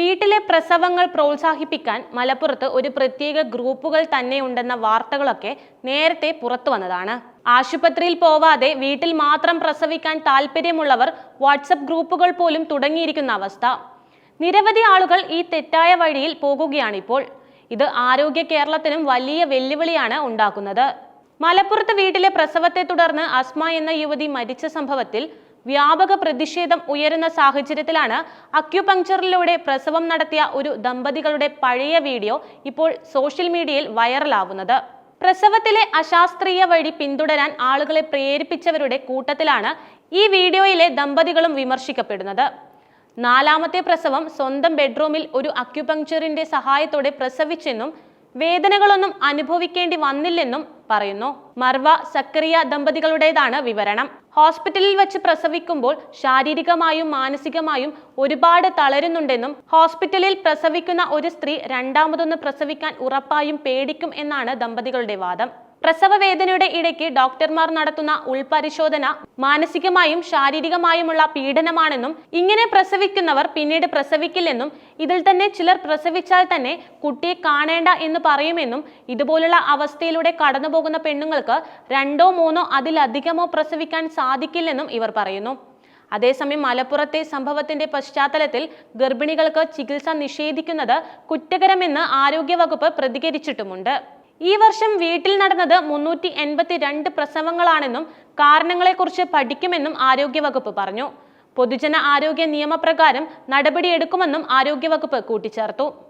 വീട്ടിലെ പ്രസവങ്ങൾ പ്രോത്സാഹിപ്പിക്കാൻ മലപ്പുറത്ത് ഒരു പ്രത്യേക ഗ്രൂപ്പുകൾ തന്നെ ഉണ്ടെന്ന വാർത്തകളൊക്കെ നേരത്തെ പുറത്തു വന്നതാണ്. ആശുപത്രിയിൽ പോവാതെ വീട്ടിൽ മാത്രം പ്രസവിക്കാൻ താല്പര്യമുള്ളവർ വാട്സപ്പ് ഗ്രൂപ്പുകൾ പോലും തുടങ്ങിയിരിക്കുന്ന അവസ്ഥ. നിരവധി ആളുകൾ ഈ തെറ്റായ വഴിയിൽ പോകുകയാണിപ്പോൾ. ഇത് ആരോഗ്യ കേരളത്തിനും വലിയ വെല്ലുവിളിയാണ് ഉണ്ടാക്കുന്നത്. മലപ്പുറത്ത് വീട്ടിലെ പ്രസവത്തെ തുടർന്ന് അസ്മ എന്ന യുവതി മരിച്ച സംഭവത്തിൽ വ്യാപക പ്രതിഷേധം ഉയരുന്ന സാഹചര്യത്തിലാണ് അക്യുപങ്ക്ചറിലൂടെ പ്രസവം നടത്തിയ ഒരു ദമ്പതികളുടെ പഴയ വീഡിയോ ഇപ്പോൾ സോഷ്യൽ മീഡിയയിൽ വൈറലാവുന്നത്. പ്രസവത്തിലെ അശാസ്ത്രീയ വഴി പിന്തുടരാൻ ആളുകളെ പ്രേരിപ്പിച്ചവരുടെ കൂട്ടത്തിലാണ് ഈ വീഡിയോയിലെ ദമ്പതികളും വിമർശിക്കപ്പെടുന്നത്. നാലാമത്തെ പ്രസവം സ്വന്തം ബെഡ്റൂമിൽ ഒരു അക്യുപങ്ക്ചറിന്റെ സഹായത്തോടെ പ്രസവിച്ചെന്നും വേദനകളൊന്നും അനുഭവിക്കേണ്ടി വന്നില്ലെന്നും പറയുന്നു. മർവ സക്കറിയ ദമ്പതികളുടേതാണ് വിവരണം. ഹോസ്പിറ്റലിൽ വെച്ച് പ്രസവിക്കുമ്പോൾ ശാരീരികമായും മാനസികമായും ഒരുപാട് തളരുന്നുണ്ടെന്നും ഹോസ്പിറ്റലിൽ പ്രസവിക്കുന്ന ഒരു സ്ത്രീ രണ്ടാമതൊന്ന് പ്രസവിക്കാൻ ഉറപ്പായും പേടിക്കും എന്നാണ് ദമ്പതികളുടെ വാദം. പ്രസവ വേദനയുടെ ഇടയ്ക്ക് ഡോക്ടർമാർ നടത്തുന്ന ഉൾപരിശോധന മാനസികമായും ശാരീരികമായുമുള്ള പീഡനമാണെന്നും ഇങ്ങനെ പ്രസവിക്കുന്നവർ പിന്നീട് പ്രസവിക്കില്ലെന്നും ഇതിൽ തന്നെ ചിലർ പ്രസവിച്ചാൽ തന്നെ കുട്ടിയെ കാണേണ്ട എന്ന് പറയുമെന്നും ഇതുപോലുള്ള അവസ്ഥയിലൂടെ കടന്നുപോകുന്ന പെണ്ണുങ്ങൾക്ക് രണ്ടോ മൂന്നോ അതിലധികമോ പ്രസവിക്കാൻ സാധിക്കില്ലെന്നും ഇവർ പറയുന്നു. അതേസമയം മലപ്പുറത്തെ സംഭവത്തിന്റെ പശ്ചാത്തലത്തിൽ ഗർഭിണികൾക്ക് ചികിത്സ നിഷേധിക്കുന്നത് കുറ്റകരമെന്ന് ആരോഗ്യവകുപ്പ് പ്രതികരിച്ചിട്ടുമുണ്ട്. ഈ വർഷം വീട്ടിൽ നടന്നത് മുന്നൂറ്റി എൺപത്തി രണ്ട് പ്രസവങ്ങളാണെന്നും കാരണങ്ങളെക്കുറിച്ച് പഠിക്കുമെന്നും ആരോഗ്യവകുപ്പ് പറഞ്ഞു. പൊതുജന ആരോഗ്യ നിയമപ്രകാരം നടപടിയെടുക്കുമെന്നും ആരോഗ്യവകുപ്പ് കൂട്ടിച്ചേർത്തു.